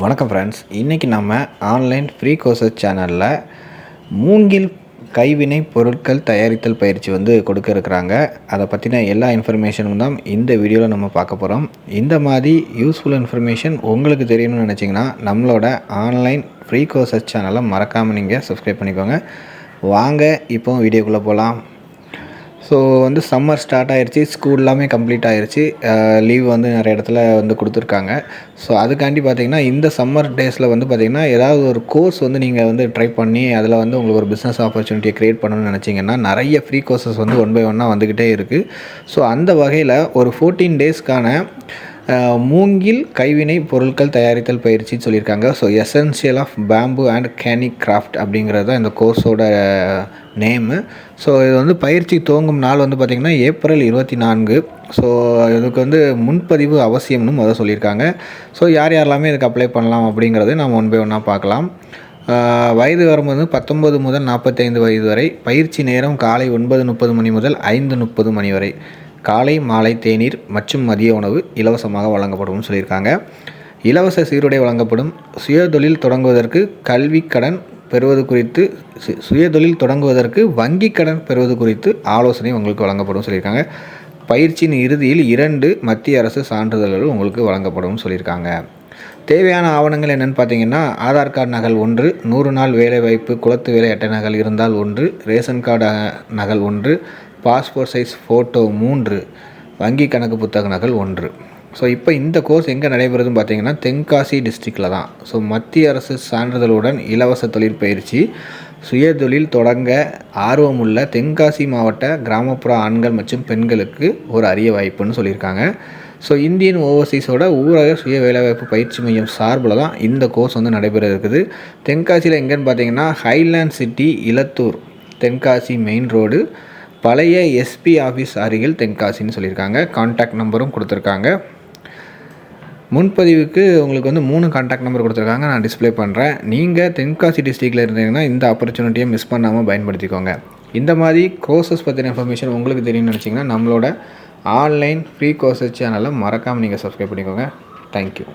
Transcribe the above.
வணக்கம் ஃப்ரெண்ட்ஸ் இன்றைக்கி நம்ம ஆன்லைன் ஃப்ரீ கோர்சஸ் சேனலில் மூங்கில் கைவினை பொருட்கள் தயாரித்தல் பயிற்சி வந்து கொடுக்க இருக்கிறாங்க. அதை பற்றின எல்லா இன்ஃபர்மேஷனும் தான் இந்த வீடியோவில் நம்ம பார்க்க போகிறோம் இந்த மாதிரி யூஸ்ஃபுல் இன்ஃபர்மேஷன் உங்களுக்கு தெரியணும்னு நினச்சிங்கன்னா நம்மளோட ஆன்லைன் ஃப்ரீ கோர்சஸ் சேனலை மறக்காமல் நீங்கள் சப்ஸ்கிரைப் பண்ணிக்கோங்க. வாங்க இப்போ வீடியோக்குள்ளே போகலாம் ஸோ வந்து சம்மர் ஸ்டார்ட் ஆயிடுச்சு ஸ்கூல் எல்லாமே கம்ப்ளீட் ஆயிடுச்சு லீவ் வந்து நிறைய இடத்துல வந்து கொடுத்துருக்காங்க. ஸோ அதுக்காண்டி பார்த்தீங்கன்னா இந்த சம்மர் டேஸில் வந்து பார்த்திங்கன்னா ஏதாவது ஒரு கோர்ஸ் வந்து நீங்கள் வந்து ட்ரை பண்ணி அதில் வந்து உங்களுக்கு ஒரு பிஸ்னஸ் ஆப்பர்ச்சுனிட்டியை க்ரியேட் பண்ணணும்னு நினச்சிங்கன்னா நிறைய ஃப்ரீ கோர்சஸ் வந்து ஒன் பை ஒன்னாக வந்துக்கிட்டே இருக்குது ஸோ அந்த வகையில் ஒரு ஃபோர்டீன் டேஸ்க்கான மூங்கில் கைவினை பொருட்கள் தயாரித்தல் பயிற்சின்னு சொல்லியிருக்காங்க. So essential of bamboo and cane craft அப்படிங்கிறது தான் இந்த கோர்ஸோட நேமு ஸோ இது வந்து பயிற்சி துவங்கும் நாள் வந்து பார்த்திங்கன்னா ஏப்ரல் இருபத்தி நான்கு. ஸோ இதுக்கு வந்து முன்பதிவு அவசியம்னு முதல் சொல்லியிருக்காங்க. ஸோ யார் யாரெல்லாமே இதுக்கு அப்ளை பண்ணலாம் அப்படிங்கிறது நம்ம ஒன் பை ஒன்றா பார்க்கலாம். வயது வரும்போது வந்து பத்தொம்பது முதல் நாற்பத்தைந்து வயது வரை பயிற்சி நேரம் காலை ஒன்பது முப்பது மணி முதல் ஐந்து முப்பது மணி வரை. காலை மாலை தேநீர் மற்றும் மதிய உணவு இலவசமாக வழங்கப்படும் சொல்லியிருக்காங்க. இலவச சீருடை வழங்கப்படும். சுயதொழில் தொடங்குவதற்கு கல்வி கடன் பெறுவது குறித்து சு- சுயதொழில் தொடங்குவதற்கு வங்கி கடன் பெறுவது குறித்து ஆலோசனை உங்களுக்கு வழங்கப்படும் சொல்லியிருக்காங்க. பயிற்சியின் இறுதியில் இரண்டு மத்திய அரசு சான்றிதழ்கள் உங்களுக்கு வழங்கப்படும் சொல்லியிருக்காங்க. தேவையான ஆவணங்கள் என்னென்னு பார்த்தீங்கன்னா ஆதார் கார்டு நகல் ஒன்று நூறு நாள் வேலைவாய்ப்பு குளத்து வேலை அட்டை நகல் இருந்தால் ஒன்று ரேஷன் கார்டு நகல் ஒன்று பாஸ்போர்ட் சைஸ் ஃபோட்டோ மூன்று வங்கி கணக்கு புத்தக நகல் ஒன்று. ஸோ இப்போ இந்த கோர்ஸ் எங்கே நடைபெறுதுன்னு பார்த்தீங்கன்னா தென்காசி டிஸ்ட்ரிக்டில் தான். ஸோ மத்திய அரசு சான்றிதழுடன் இலவச தொழிற்பயிற்சி சுயதொழில் தொடங்க ஆர்வமுள்ள தென்காசி மாவட்ட கிராமப்புற ஆண்கள் மற்றும் பெண்களுக்கு ஒரு அரிய வாய்ப்புன்னு சொல்லியிருக்காங்க. ஸோ இந்தியன் ஓவர்சீஸோட ஊரக சுய வேலைவாய்ப்பு பயிற்சி மையம் சார்பில் தான் இந்த கோர்ஸ் வந்து நடைபெற இருக்குது. தென்காசியில் எங்கேன்னு பார்த்தீங்கன்னா highland city Ilathur Tenkasi main road பழைய எஸ்பி ஆஃபீஸ் அருகில் தென்காசின்னு சொல்லியிருக்காங்க. கான்டாக்ட் நம்பரும் கொடுத்துருக்காங்க. முன்பதிவுக்கு உங்களுக்கு வந்து மூணு கான்டாக்ட் நம்பர் கொடுத்துருக்காங்க. நான் டிஸ்ப்ளே பண்ணுறேன் நீங்கள் தென்காசி டிஸ்ட்ரிக்டில் இருந்தீங்கன்னா இந்த ஆப்பர்ச்சுனிட்டியை மிஸ் பண்ணாமல் பயன்படுத்திக்கோங்க. இந்த மாதிரி கோர்சஸ் பற்றின இன்ஃபர்மேஷன் உங்களுக்கு தெரியும்னு நினச்சிங்கன்னா நம்மளோட ஆன்லைன் ஃப்ரீ கோர்சஸ் சேனலை மறக்காமல் நீங்கள் சப்ஸ்கிரைப் பண்ணிக்கோங்க. தேங்க்யூ